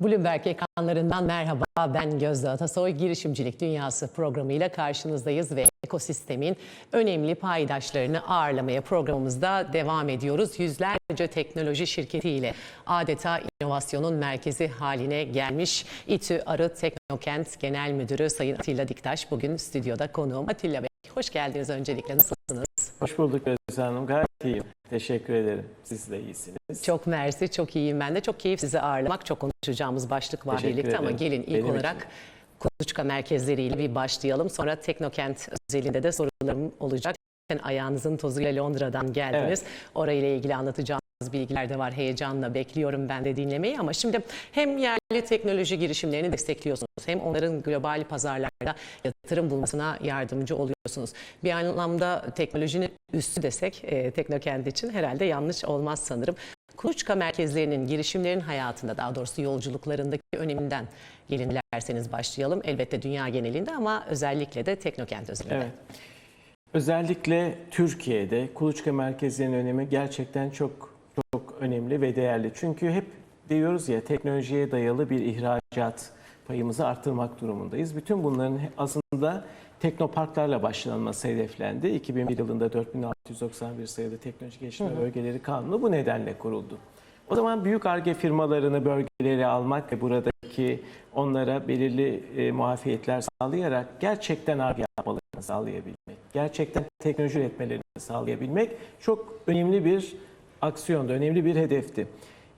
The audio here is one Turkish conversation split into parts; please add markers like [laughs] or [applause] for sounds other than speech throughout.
Bloomberg ekranlarından merhaba ben Gözde Atasoy. Girişimcilik Dünyası programıyla karşınızdayız ve ekosistemin önemli paydaşlarını ağırlamaya programımızda devam ediyoruz. Yüzlerce teknoloji şirketiyle adeta inovasyonun merkezi haline gelmiş İTÜ Arı Teknokent Genel Müdürü Sayın Atilla Diktaş bugün stüdyoda konuğum. Atilla Bey hoş geldiniz öncelikle nasılsınız? Hoş bulduk Özlem Hanım. Gayet iyiyim. Teşekkür ederim. Siz de iyisiniz. Çok mersi, çok iyiyim ben de. Çok keyif sizi ağırlamak. Çok konuşacağımız başlık var Teşekkür birlikte ama ederim. gelin ilk Benim olarak kuluçka merkezleriyle bir başlayalım. Sonra Teknokent özelinde de sorularım olacak. Ayağınızın tozuyla Londra'dan geldiniz. Orayla ilgili anlatacağınız bilgiler de var. Heyecanla bekliyorum ben de dinlemeyi ama şimdi hem yerli teknoloji girişimlerini destekliyorsunuz hem onların global pazarlarda yatırım bulmasına yardımcı oluyorsunuz. Bir anlamda teknolojinin üstü desek e, Teknokent için herhalde yanlış olmaz sanırım. Kuluçka merkezlerinin girişimlerin hayatında daha doğrusu yolculuklarındaki öneminden gelin dilerseniz başlayalım. Elbette dünya genelinde ama özellikle de Teknokent özelinde. Evet. Özellikle Türkiye'de kuluçka merkezlerinin önemi gerçekten çok çok önemli ve değerli. Çünkü hep diyoruz ya teknolojiye dayalı bir ihracat payımızı arttırmak durumundayız. Bütün bunların aslında teknoparklarla başlanması hedeflendi. 2001 yılında 4691 sayılı teknoloji geliştirme bölgeleri kanunu bu nedenle kuruldu. O zaman büyük ARGE firmalarını bölgelere almak ve buradaki onlara belirli e, muafiyetler sağlayarak gerçekten ARGE yapmalarını sağlayabilmek, gerçekten teknoloji üretmelerini sağlayabilmek çok önemli bir aksiyondu, önemli bir hedefti.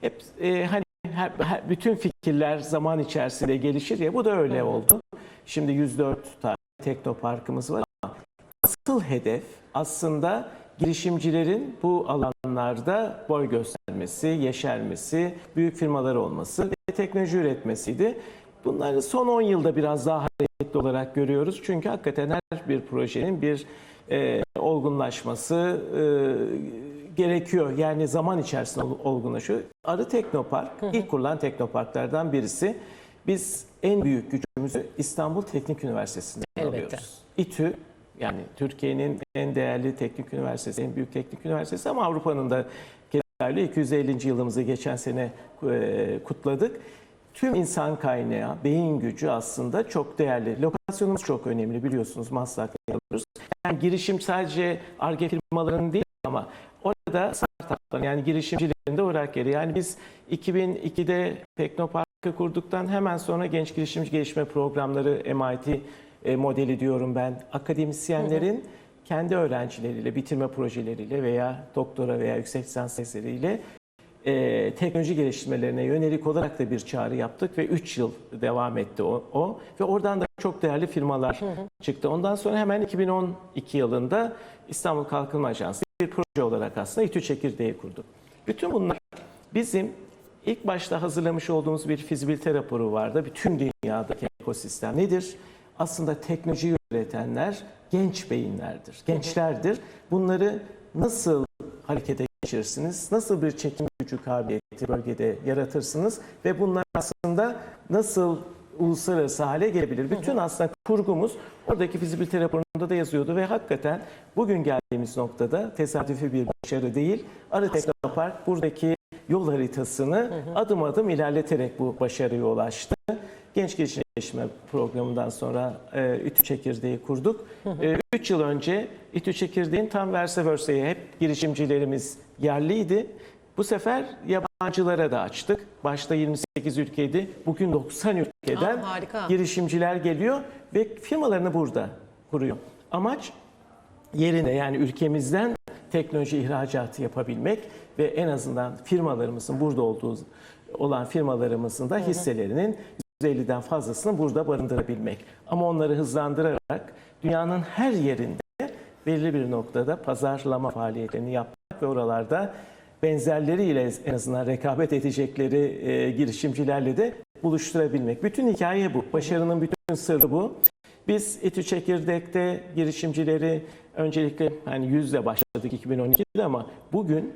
Hep e, hani her, her- bütün fikirler zaman içerisinde gelişir ya bu da öyle oldu. Şimdi 104 tane teknoparkımız var ama asıl hedef aslında girişimcilerin bu alanlarda boy göstermesi, yeşermesi, büyük firmalar olması ve teknoloji üretmesiydi. Bunları son 10 yılda biraz daha hareketli olarak görüyoruz. Çünkü hakikaten her bir projenin bir e, olgunlaşması e, gerekiyor. Yani zaman içerisinde ol- olgunlaşıyor. Arı Teknopark ilk kurulan teknoparklardan birisi. Biz en büyük gücümüzü İstanbul Teknik Üniversitesi'nden Elbette. alıyoruz. İTÜ yani Türkiye'nin en değerli teknik üniversitesi, en büyük teknik üniversitesi ama Avrupa'nın da geçerli 250. yılımızı geçen sene e, kutladık. Tüm insan kaynağı, beyin gücü aslında çok değerli. Lokasyonumuz çok önemli biliyorsunuz Maslak'ta yapıyoruz. Yani girişim sadece ARGE firmalarının değil ama orada startupların yani girişimcilerin de uğrak yeri. Yani biz 2002'de Teknopark'ı kurduktan hemen sonra genç girişimci gelişme programları MIT e, modeli diyorum ben. Akademisyenlerin kendi öğrencileriyle, bitirme projeleriyle veya doktora veya yüksek lisans tezleriyle e, teknoloji geliştirmelerine yönelik olarak da bir çağrı yaptık ve 3 yıl devam etti o, o. ve oradan da çok değerli firmalar çıktı. Ondan sonra hemen 2012 yılında İstanbul Kalkınma Ajansı bir proje olarak aslında İTÜ Çekirdeği kurduk. Bütün bunlar bizim ilk başta hazırlamış olduğumuz bir fizibilite raporu vardı. Bütün dünyadaki ekosistem nedir? Aslında teknoloji üretenler genç beyinlerdir, gençlerdir. Bunları nasıl harekete geçirirsiniz? Nasıl bir çekim gücü kabiliyeti bölgede yaratırsınız? Ve bunlar aslında nasıl uluslararası hale gelebilir? Bütün aslında kurgumuz oradaki fizibilite raporunda da yazıyordu ve hakikaten bugün geldiğimiz noktada tesadüfi bir başarı değil. Arı Teknopark buradaki yol haritasını adım adım ilerleterek bu başarıya ulaştı. Genç Gelişme Programı'ndan sonra e, İTÜ Çekirdeği kurduk. 3 yıl önce İTÜ Çekirdeği'nin tam verse verseye hep girişimcilerimiz yerliydi. Bu sefer yabancılara da açtık. Başta 28 ülkeydi. Bugün 90 ülkeden Aa, harika. girişimciler geliyor ve firmalarını burada kuruyor. Amaç yerine yani ülkemizden teknoloji ihracatı yapabilmek ve en azından firmalarımızın burada olduğu olan firmalarımızın da hisselerinin %50'den fazlasını burada barındırabilmek. Ama onları hızlandırarak dünyanın her yerinde belirli bir noktada pazarlama faaliyetlerini yapmak ve oralarda benzerleriyle en azından rekabet edecekleri e, girişimcilerle de buluşturabilmek. Bütün hikaye bu. Başarının bütün sırrı bu. Biz İTÜ Çekirdek'te girişimcileri öncelikle hani yüzle başladık 2012'de ama bugün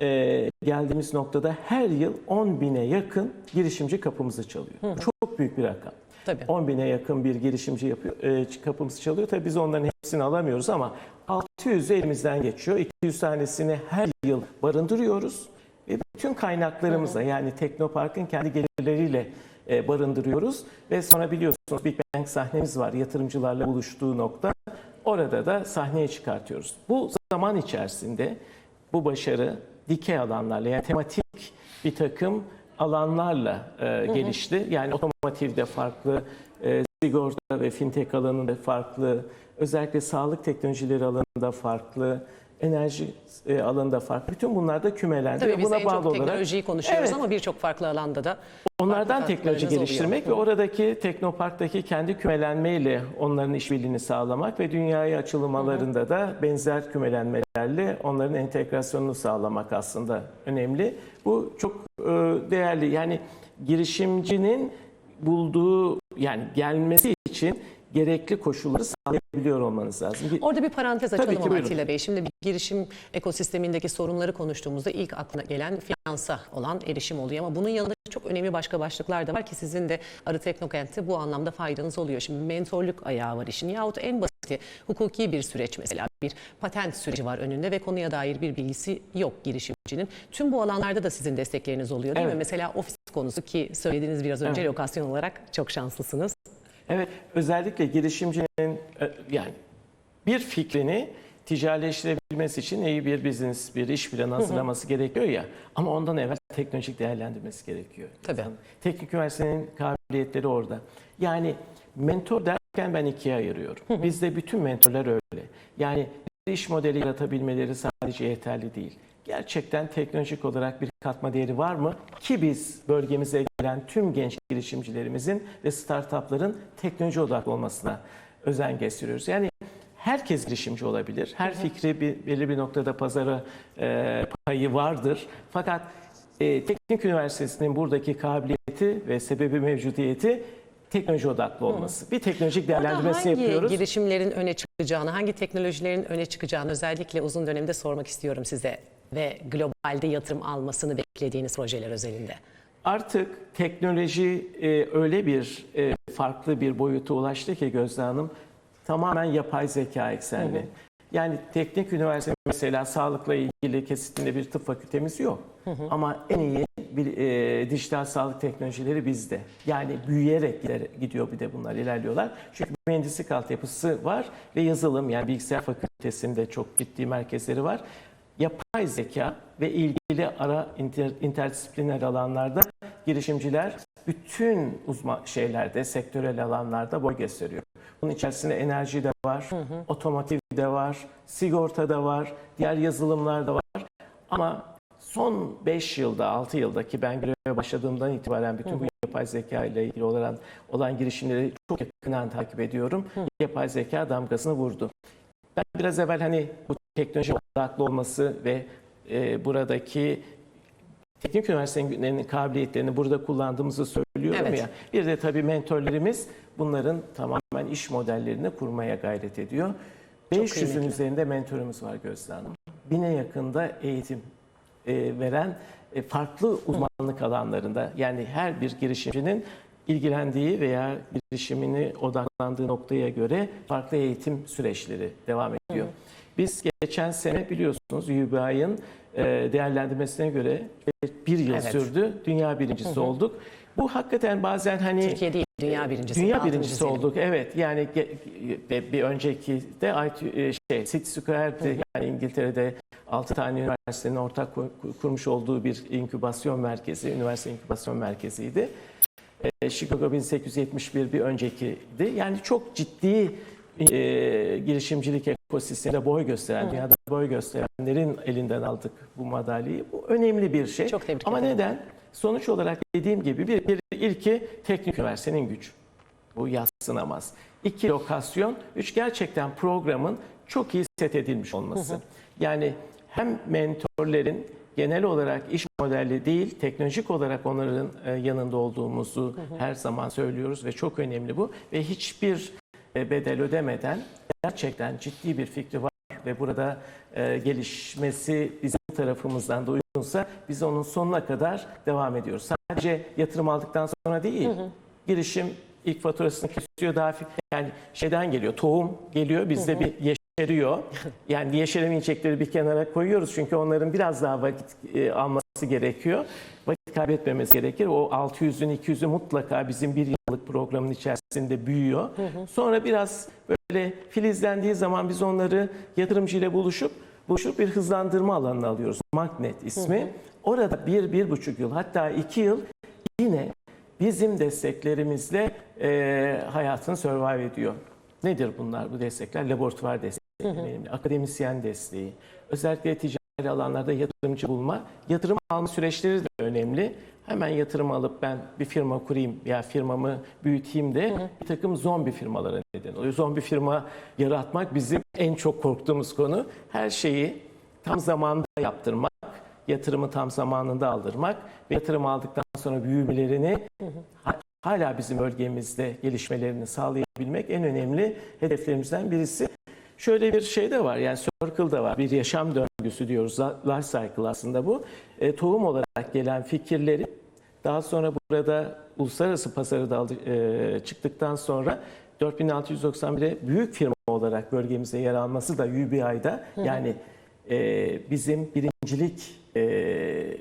e, geldiğimiz noktada her yıl 10 bine yakın girişimci kapımızı çalıyor. Çok büyük bir rakam. Tabii. 10 bine yakın bir girişimci yapıyor, e, kapımızı çalıyor. Tabii biz onların hepsini alamıyoruz ama 600'ü elimizden geçiyor. 200 tanesini her yıl barındırıyoruz. Ve Bütün kaynaklarımızla yani Teknopark'ın kendi gelirleriyle e, barındırıyoruz. Ve sonra biliyorsunuz Big Bang sahnemiz var. Yatırımcılarla buluştuğu nokta. Orada da sahneye çıkartıyoruz. Bu zaman içerisinde bu başarı dikey alanlarla yani tematik bir takım alanlarla e, gelişti. Yani otomotivde farklı, e, sigorta ve fintech alanında farklı, özellikle sağlık teknolojileri alanında farklı, enerji e, alanında farklı. Bütün bunlar da kümelendi. Tabii ve biz buna en bağlı çok olarak teknolojiyi konuşuyoruz Evet. ama birçok farklı alanda da Onlardan teknoloji geliştirmek ve oluyor. oradaki Teknopark'taki kendi kümelenmeyle onların işbirliğini sağlamak ve dünyaya açılmalarında da benzer kümelenmelerle onların entegrasyonunu sağlamak aslında önemli. Bu çok e, değerli. Yani girişimcinin bulduğu yani gelmesi için gerekli koşulları sağlayabiliyor olmanız lazım. Orada bir parantez Tabii açalım ki, ama buyurun. Atilla Bey. Şimdi girişim ekosistemindeki sorunları konuştuğumuzda ilk aklına gelen finansa olan erişim oluyor. Ama bunun yanında çok önemli başka başlıklar da var ki sizin de Arı Teknokent'te bu anlamda faydanız oluyor. Şimdi mentorluk ayağı var işin yahut en basiti hukuki bir süreç mesela bir patent süreci var önünde ve konuya dair bir bilgisi yok girişimcinin. Tüm bu alanlarda da sizin destekleriniz oluyor değil Evet. mi? Mesela ofis konusu ki söylediğiniz biraz önce Evet. lokasyon olarak çok şanslısınız. Evet, özellikle girişimcinin e, yani bir fikrini ticaretleştirebilmesi için iyi bir business, bir iş planı hazırlaması gerekiyor ya. Ama ondan evvel teknolojik değerlendirmesi gerekiyor. Tabii. İnsanın. Teknik üniversitenin kabiliyetleri orada. Yani mentor derken ben ikiye ayırıyorum. Bizde bütün mentorlar öyle. Yani bir iş modeli yaratabilmeleri sadece yeterli değil. Gerçekten teknolojik olarak bir katma değeri var mı? Ki biz bölgemize gelen tüm genç girişimcilerimizin ve startupların teknoloji odaklı olmasına özen gösteriyoruz. Yani herkes girişimci olabilir. Her fikri bir, belli bir noktada pazara e, payı vardır. Fakat e, Teknik Üniversitesi'nin buradaki kabiliyeti ve sebebi mevcudiyeti teknoloji odaklı olması. Bir teknolojik değerlendirmesini hangi yapıyoruz. girişimlerin öne çıkacağını, hangi teknolojilerin öne çıkacağını özellikle uzun dönemde sormak istiyorum size ve globalde yatırım almasını beklediğiniz projeler özelinde. Artık teknoloji e, öyle bir e, farklı bir boyuta ulaştı ki Gözde Hanım tamamen yapay zeka eksenli. Yani teknik üniversite mesela sağlıkla ilgili kesitinde bir tıp fakültemiz yok. Ama en iyi bir, e, dijital sağlık teknolojileri bizde. Yani büyüyerek gider- gidiyor bir de bunlar ilerliyorlar. Çünkü mühendislik altyapısı var ve yazılım yani bilgisayar fakültesinde çok ciddi merkezleri var. Yapay zeka ve ilgili ara inter, interdisipliner alanlarda girişimciler bütün uzman şeylerde, sektörel alanlarda boy gösteriyor. Bunun içerisinde enerji de var, otomotiv de var, sigorta da var, diğer yazılımlar da var. Ama son 5 yılda, 6 yılda ki ben göreve başladığımdan itibaren bütün bu yapay zeka ile ilgili olan, olan girişimleri çok yakından takip ediyorum. Yapay zeka damgasını vurdu. Ben biraz evvel hani bu teknoloji odaklı olması ve e, buradaki teknik üniversitelerinin kabiliyetlerini burada kullandığımızı söylüyorum Evet. ya. Bir de tabii mentorlarımız bunların tamamen iş modellerini kurmaya gayret ediyor. 500'ün kıymetli. üzerinde mentorumuz var Gözde Hanım. Bine yakında eğitim e, veren e, farklı uzmanlık alanlarında yani her bir girişimcinin ilgilendiği veya girişimini odaklandığı noktaya göre farklı eğitim süreçleri devam ediyor. Biz geçen sene biliyorsunuz UBI'ın e, değerlendirmesine göre bir yıl Evet. sürdü. Dünya birincisi olduk. Bu hakikaten bazen hani Türkiye değil, dünya birincisi. Dünya birincisi olduk. Evet yani bir önceki de e, şey City Square'de yani İngiltere'de 6 tane üniversitenin ortak kur- kurmuş olduğu bir inkübasyon merkezi, üniversite inkübasyon merkeziydi. E, Chicago 1871 bir öncekiydi. Yani çok ciddi e, girişimcilik ekosisteminde boy gösteren, dünyada boy gösterenlerin elinden aldık bu madalyayı. Bu önemli bir şey. Çok tebrik Ama ederim. neden? Sonuç olarak dediğim gibi bir, bir ilki teknik üniversitenin gücü. Bu yatsınamaz. İki lokasyon, üç gerçekten programın çok iyi set edilmiş olması. Yani hem mentorların genel olarak iş modeli değil, teknolojik olarak onların e, yanında olduğumuzu her zaman söylüyoruz ve çok önemli bu. Ve hiçbir bedel ödemeden gerçekten ciddi bir fikri var ve burada e, gelişmesi bizim tarafımızdan da uygunsa biz onun sonuna kadar devam ediyoruz. Sadece yatırım aldıktan sonra değil, girişim ilk faturasını kesiyor daha yani şeyden geliyor, tohum geliyor bizde bir yeşeriyor. Yani yeşeremeyecekleri bir kenara koyuyoruz çünkü onların biraz daha vakit e, alması gerekiyor. Vakit kaybetmemesi gerekir. O 600'ün 200'ü mutlaka bizim bir yıllık programın içerisinde büyüyor. Sonra biraz böyle filizlendiği zaman biz onları yatırımcıyla buluşup buluşup bir hızlandırma alanına alıyoruz. Magnet ismi. Orada bir, bir buçuk yıl hatta iki yıl yine bizim desteklerimizle e, hayatını survive ediyor. Nedir bunlar bu destekler? Laboratuvar desteği, önemli, akademisyen desteği, özellikle ticari alanlarda yatırımcı bulma, yatırım alma süreçleri de önemli. Hemen yatırım alıp ben bir firma kurayım ya firmamı büyüteyim de bir takım zombi firmalara neden oluyor. Zombi firma yaratmak bizim en çok korktuğumuz konu. Her şeyi tam zamanda yaptırmak, yatırımı tam zamanında aldırmak ve yatırım aldıktan sonra büyümelerini ha- hala bizim bölgemizde gelişmelerini sağlayabilmek en önemli hedeflerimizden birisi. Şöyle bir şey de var yani circle da var bir yaşam döngüsü diyoruz life cycle aslında bu. E, tohum olarak gelen fikirleri daha sonra burada uluslararası pazarı da aldı- e, çıktıktan sonra 4691'e büyük firma olarak bölgemizde yer alması da UBI'da yani e, bizim birincilik e,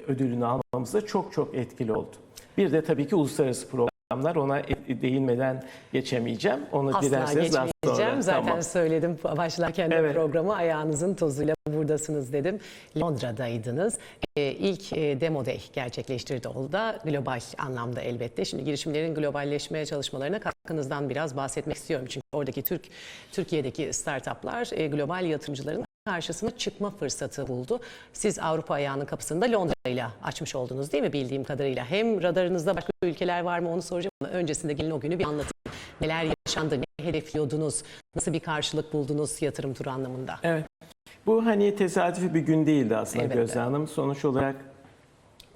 ödülünü almamızda çok çok etkili oldu. Bir de tabii ki uluslararası programlar ona e- değinmeden geçemeyeceğim. Onu Asla dilerseniz daha sonra. Zaten Tamam. söyledim başlarken de Evet. programı ayağınızın tozuyla buradasınız dedim. Londra'daydınız. Ee, ilk e, Demo Day gerçekleştirdi oldu. Global anlamda elbette. Şimdi girişimlerin globalleşmeye çalışmalarına katkınızdan biraz bahsetmek istiyorum. Çünkü oradaki Türk Türkiye'deki startuplar e, global yatırımcıların karşısına çıkma fırsatı buldu. Siz Avrupa ayağının kapısını da Londra ile açmış oldunuz değil mi bildiğim kadarıyla? Hem radarınızda başka ülkeler var mı onu soracağım ama öncesinde gelin o günü bir anlatın. Neler yaşandı, ne hedefliyordunuz, nasıl bir karşılık buldunuz yatırım turu anlamında? Evet. Bu hani tesadüfi bir gün değildi aslında Elbette. Gözde Hanım. Sonuç olarak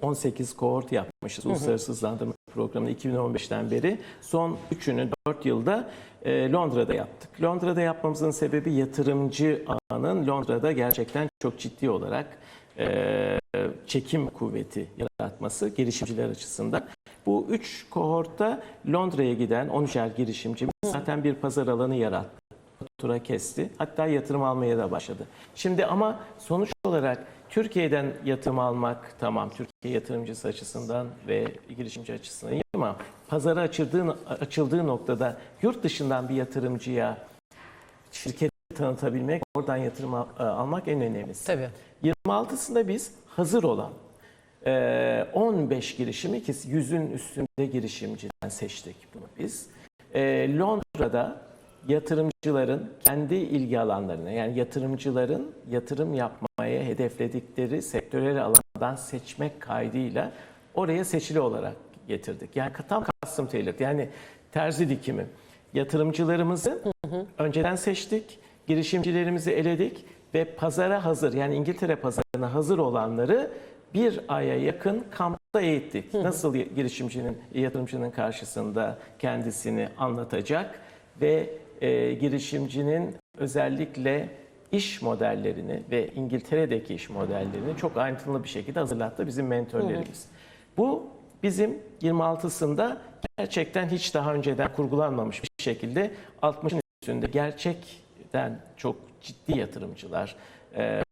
18 kohort yapmışız Uluslararası Hızlandırma Programı'nı 2015'ten beri. Son 3'ünü 4 yılda e, Londra'da yaptık. Londra'da yapmamızın sebebi yatırımcı ağının Londra'da gerçekten çok ciddi olarak e, çekim kuvveti yaratması girişimciler açısından. Bu 3 kohortta Londra'ya giden 13'er girişimcimiz zaten bir pazar alanı yarattı fatura kesti. Hatta yatırım almaya da başladı. Şimdi ama sonuç olarak Türkiye'den yatırım almak tamam Türkiye yatırımcısı açısından ve girişimci açısından iyi ama pazara açıldığı, açıldığı noktada yurt dışından bir yatırımcıya şirketi tanıtabilmek, oradan yatırım al- e, almak en önemlisi. Tabii. 26'sında biz hazır olan e, 15 girişimi ki 100'ün üstünde girişimciden seçtik bunu biz. E, Londra'da yatırımcıların kendi ilgi alanlarına yani yatırımcıların yatırım yapmaya hedefledikleri sektörel alandan seçmek kaydıyla oraya seçili olarak getirdik. Yani tam custom tailored yani terzi dikimi. Yatırımcılarımızı önceden seçtik, girişimcilerimizi eledik ve pazara hazır yani İngiltere pazarına hazır olanları bir aya yakın kampta eğittik. Nasıl girişimcinin, yatırımcının karşısında kendisini anlatacak ve e, girişimcinin özellikle iş modellerini ve İngiltere'deki iş modellerini çok ayrıntılı bir şekilde hazırlattı bizim mentorlarımız. Bu bizim 26'sında gerçekten hiç daha önceden kurgulanmamış bir şekilde 60'ın üstünde gerçekten çok ciddi yatırımcılar e,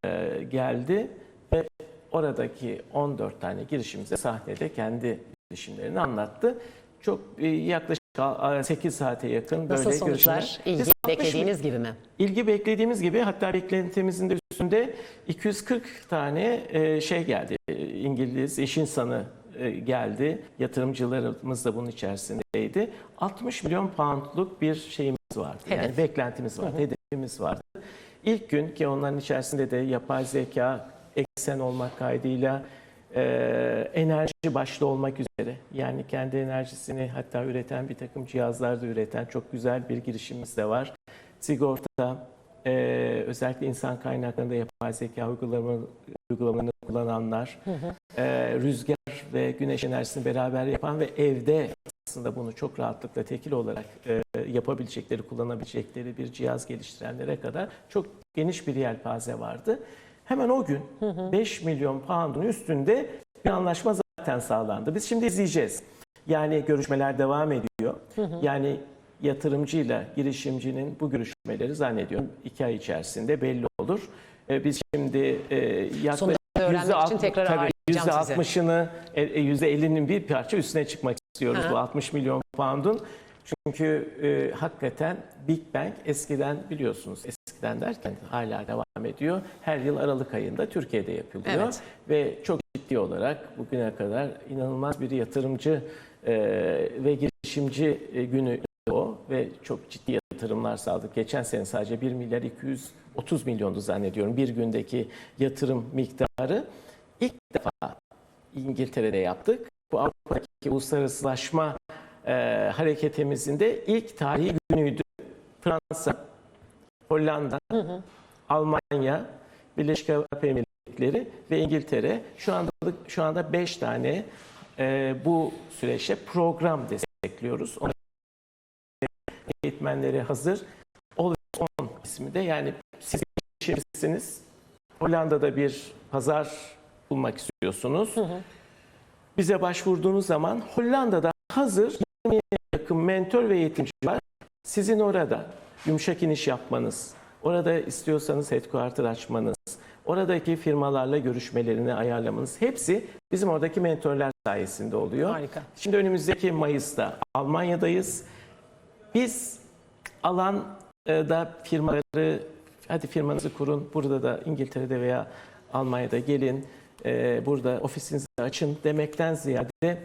geldi ve oradaki 14 tane girişimimize sahnede kendi girişimlerini anlattı. Çok e, yaklaşık 8 saate yakın Nasıl böyle sonuçlar? görüşmeler. İlgi Biz 60 beklediğiniz gibi mi? İlgi beklediğimiz gibi hatta beklentimizin de üstünde 240 tane e, şey geldi. E, İngiliz iş insanı e, geldi. Yatırımcılarımız da bunun içerisindeydi. 60 milyon poundluk bir şeyimiz vardı. Yani Hedef. beklentimiz vardı, hedefimiz vardı. İlk gün ki onların içerisinde de yapay zeka eksen olmak kaydıyla enerji başta olmak üzere yani kendi enerjisini hatta üreten bir takım cihazlar da üreten çok güzel bir girişimimiz de var. Sigorta e, özellikle insan kaynaklarında yapay zeka uygulama, uygulamalarını kullananlar, e, rüzgar ve güneş enerjisini beraber yapan ve evde aslında bunu çok rahatlıkla tekil olarak e, yapabilecekleri, kullanabilecekleri bir cihaz geliştirenlere kadar çok geniş bir yelpaze vardı. Hemen o gün 5 milyon pound'un üstünde bir anlaşma zaten sağlandı. Biz şimdi izleyeceğiz. Yani görüşmeler devam ediyor. Yani yatırımcıyla girişimcinin bu görüşmeleri zannediyorum iki ay içerisinde belli olur. E, Biz şimdi e, yaklaşık Sonuçları öğrenmek için %60 tekrar tabii, size. %60'ını, e, e, %50'inin bir parça üstüne çıkmak istiyoruz bu 60 milyon pound'un. Çünkü e, hakikaten Big Bang eskiden biliyorsunuz eskiden derken hala devam ediyor. Her yıl Aralık ayında Türkiye'de yapılıyor. Evet. Ve çok ciddi olarak bugüne kadar inanılmaz bir yatırımcı e, ve girişimci e, günü o ve çok ciddi yatırımlar sağladık. Geçen sene sadece 1 milyar 230 milyondu zannediyorum bir gündeki yatırım miktarı. İlk defa İngiltere'de yaptık. Bu Avrupa'daki uluslararasılaşma e, hareketimizin de ilk tarihi günüydü. Fransa, Hollanda, Almanya, Birleşik Arap Emirlikleri ve İngiltere şu anda şu anda 5 tane e, bu süreçte program destekliyoruz. Onun eğitmenleri hazır. All on ismi de yani siz girişimcisiniz. Hollanda'da bir pazar bulmak istiyorsunuz. Bize başvurduğunuz zaman Hollanda'da hazır 20'ye yakın mentor ve eğitimci var. Sizin orada yumuşak iniş yapmanız, orada istiyorsanız headquarter açmanız, oradaki firmalarla görüşmelerini ayarlamanız hepsi bizim oradaki mentorlar sayesinde oluyor. Harika. Şimdi önümüzdeki Mayıs'ta Almanya'dayız. Biz alanda firmaları, hadi firmanızı kurun, burada da İngiltere'de veya Almanya'da gelin, e, burada ofisinizi açın demekten ziyade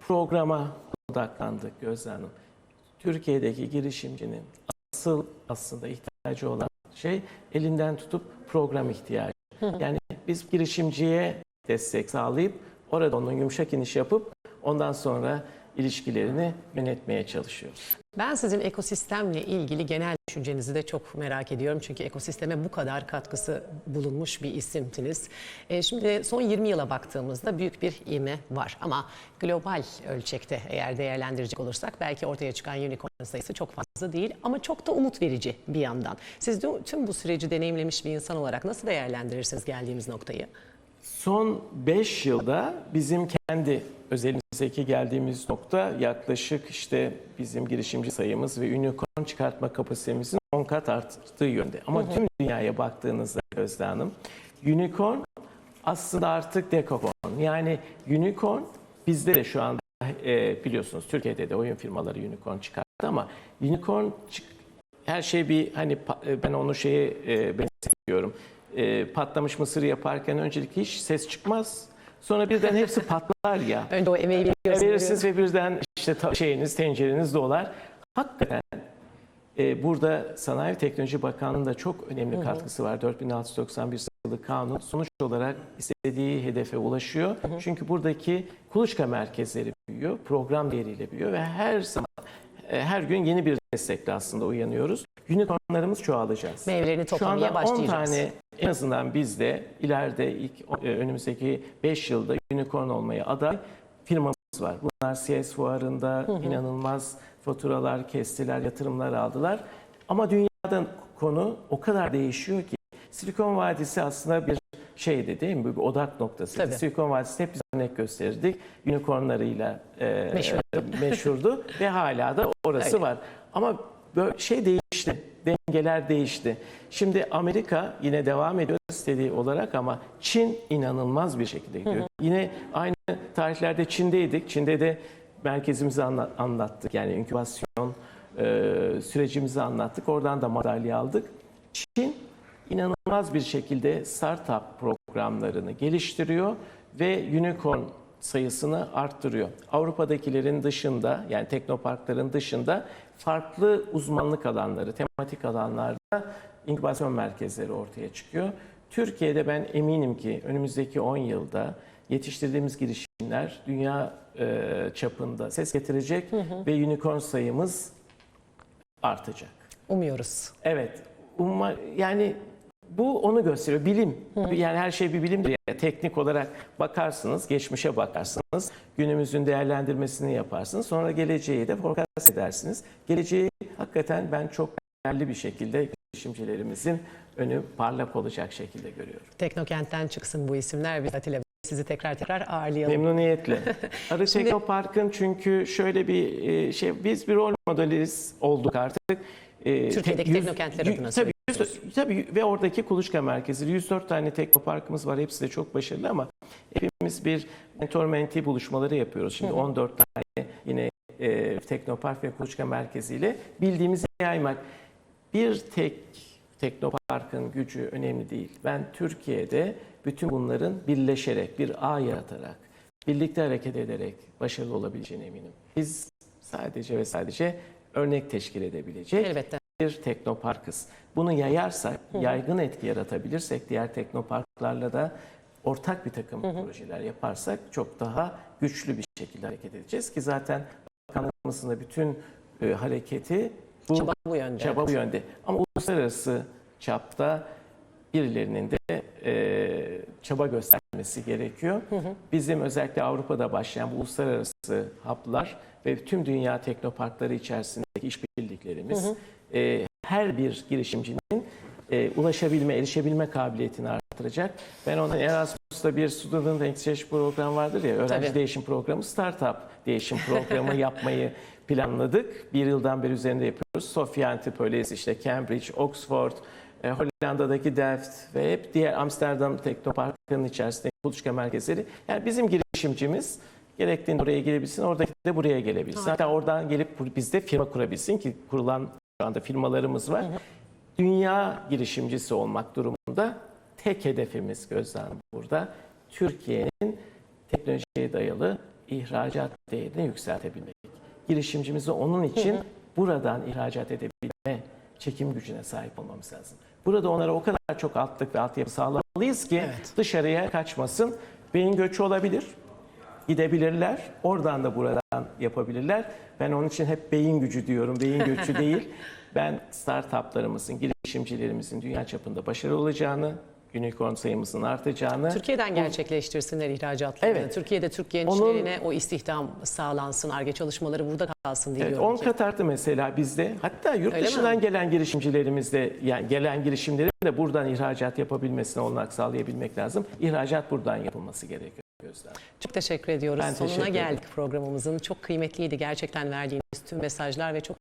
programa odaklandık Gözde Hanım. Türkiye'deki girişimcinin asıl aslında ihtiyacı olan şey elinden tutup program ihtiyacı. Yani biz girişimciye destek sağlayıp orada onun yumuşak iniş yapıp ondan sonra ilişkilerini yönetmeye çalışıyoruz. Ben sizin ekosistemle ilgili genel düşüncenizi de çok merak ediyorum. Çünkü ekosisteme bu kadar katkısı bulunmuş bir isimsiniz. E, şimdi son 20 yıla baktığımızda büyük bir ivme var. Ama global ölçekte eğer değerlendirecek olursak belki ortaya çıkan unicorn sayısı çok fazla değil. Ama çok da umut verici bir yandan. Siz de tüm bu süreci deneyimlemiş bir insan olarak nasıl değerlendirirsiniz geldiğimiz noktayı? Son 5 yılda bizim kendi özelimizdeki geldiğimiz nokta yaklaşık işte bizim girişimci sayımız ve unicorn çıkartma kapasitemizin 10 kat arttığı yönde. Ama tüm dünyaya baktığınızda Gözde Hanım, unicorn aslında artık dekakorn. Yani unicorn bizde de şu anda e, biliyorsunuz Türkiye'de de oyun firmaları unicorn çıkarttı ama unicorn çık- her şey bir hani e, ben onu şeye e, benzetiyorum. E, patlamış mısır yaparken öncelikle hiç ses çıkmaz. Sonra birden hepsi patlar ya. Önce o emeği biliyorsunuz. Verirsiniz ve birden işte şeyiniz, tencereniz dolar. Hakikaten e, burada Sanayi Teknoloji Bakanlığı'nın da çok önemli katkısı var. 4691 sayılı kanun sonuç olarak istediği hedefe ulaşıyor. Çünkü buradaki kuluçka merkezleri büyüyor, program değeriyle büyüyor ve her zaman e, her gün yeni bir destekle aslında uyanıyoruz. Unicornlarımız çoğalacağız. Meyvelerini Şu toplamaya anda 10 başlayacağız. tane en azından bizde ileride ilk e, önümüzdeki 5 yılda unicorn olmaya aday firmamız var. Bunlar CS fuarında inanılmaz faturalar kestiler, yatırımlar aldılar. Ama dünyada konu o kadar değişiyor ki Silikon Vadisi aslında bir şeydi değil mi? Bir odak noktası. Tabii. Silikon Vadisi hep biz örnek gösterirdik. Unicornlarıyla e, Meşhur. meşhurdu [laughs] ve hala da orası Öyle. var. Ama böyle şey değişti. Dengeler değişti. Şimdi Amerika yine devam ediyor istediği olarak ama Çin inanılmaz bir şekilde gidiyor. Yine aynı tarihlerde Çin'deydik. Çin'de de merkezimizi anla- anlattık. Yani inkübasyon e, sürecimizi anlattık. Oradan da madalya aldık. Çin inanılmaz bir şekilde startup programlarını geliştiriyor ve unicorn sayısını arttırıyor. Avrupa'dakilerin dışında yani teknoparkların dışında farklı uzmanlık alanları, tematik alanlarda inkübasyon merkezleri ortaya çıkıyor. Türkiye'de ben eminim ki önümüzdeki 10 yılda yetiştirdiğimiz girişimler dünya e, çapında ses getirecek ve unicorn sayımız artacak. Umuyoruz. Evet. Umma, yani bu onu gösteriyor. Bilim. Yani her şey bir bilimdir. Yani teknik olarak bakarsınız, geçmişe bakarsınız, günümüzün değerlendirmesini yaparsınız. Sonra geleceği de forecast edersiniz. Geleceği hakikaten ben çok değerli bir şekilde girişimcilerimizin önü parlak olacak şekilde görüyorum. Teknokent'ten çıksın bu isimler. Biz Atilla sizi tekrar tekrar ağırlayalım. Memnuniyetle. [laughs] Arı Şimdi- Teknopark'ın çünkü şöyle bir e, şey, biz bir rol modeliz olduk artık. E, Türkiye'deki yüz- teknokentler adına Tabii 100 100, tabii ve oradaki kuluçka merkezi 104 tane teknoparkımız var. Hepsi de çok başarılı ama hepimiz bir mentor mentee buluşmaları yapıyoruz. Şimdi 14 tane yine e, teknopark ve kuluçka merkeziyle bildiğimizi yaymak. Bir tek teknoparkın gücü önemli değil. Ben Türkiye'de bütün bunların birleşerek, bir ağ yaratarak, birlikte hareket ederek başarılı olabileceğine eminim. Biz sadece ve sadece örnek teşkil edebilecek Elbette. Bir teknoparkız. Bunu yayarsak, yaygın etki yaratabilirsek diğer teknoparklarla da ortak bir takım projeler yaparsak çok daha güçlü bir şekilde hareket edeceğiz ki zaten bakanlığımızın da bütün e, hareketi bu Çaba bu yönde. çaba bu yönde. Ama uluslararası çapta birilerinin de e, çaba göstermesi gerekiyor. Bizim özellikle Avrupa'da başlayan bu uluslararası haplar ve tüm dünya teknoparkları içerisindeki işbirliklerimiz e, her bir girişimcinin e, ulaşabilme, erişebilme kabiliyetini artıracak. Ben ona Erasmus'ta bir Student Exchange program vardır ya, öğrenci Tabii. değişim programı, startup değişim programı [laughs] yapmayı planladık. Bir yıldan beri üzerinde yapıyoruz. Sofia Antipolis, işte Cambridge, Oxford, e, Hollanda'daki Delft ve hep diğer Amsterdam Teknoparkı'nın içerisindeki kuluçka merkezleri. Yani bizim girişimcimiz gerektiğinde oraya gelebilsin, oradaki de buraya gelebilsin. Hatta oradan gelip bizde firma kurabilsin ki kurulan şu anda firmalarımız var. Dünya girişimcisi olmak durumunda tek hedefimiz gözden burada. Türkiye'nin teknolojiye dayalı ihracat değerini yükseltebilmek. Girişimcimizi onun için buradan ihracat edebilme çekim gücüne sahip olmamız lazım. Burada onlara o kadar çok altlık ve altyapı sağlamalıyız ki Evet. dışarıya kaçmasın. Beyin göçü olabilir, gidebilirler. Oradan da buradan yapabilirler. Ben onun için hep beyin gücü diyorum, beyin göçü değil. [laughs] Ben startuplarımızın, girişimcilerimizin dünya çapında başarılı olacağını, unicorn sayımızın artacağını, Türkiye'den gerçekleştirsinler ihracatlarını. Evet. Türkiye'de Türk gençlerine o istihdam sağlansın, ARGE çalışmaları burada kalsın Evet, diliyorum 10 ki. kat arttı mesela bizde. Hatta yurt Öyle dışından mi? gelen girişimcilerimiz de yani gelen girişimlerin de buradan ihracat yapabilmesine olanak sağlayabilmek lazım. İhracat buradan yapılması gerekiyor gözler. Çok teşekkür ediyoruz. Ben Sonuna teşekkür ederim. geldik programımızın. Çok kıymetliydi gerçekten verdiğiniz tüm mesajlar ve çok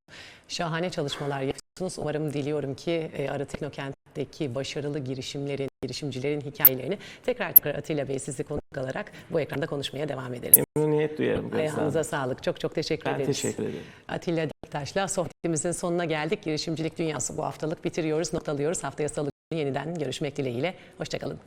şahane çalışmalar yapıyorsunuz. Umarım diliyorum ki e, Arı Teknokent'teki başarılı girişimlerin, girişimcilerin hikayelerini tekrar tekrar Atilla Bey sizi konuk alarak bu ekranda konuşmaya devam ederiz. Memnuniyet duyarım. Ayağınıza sağlık. Çok çok teşekkür Ben ederiz. teşekkür ederim. Atilla Diktaş'la sohbetimizin sonuna geldik. Girişimcilik dünyası bu haftalık bitiriyoruz, not alıyoruz. Haftaya salı yeniden görüşmek dileğiyle. Hoşçakalın.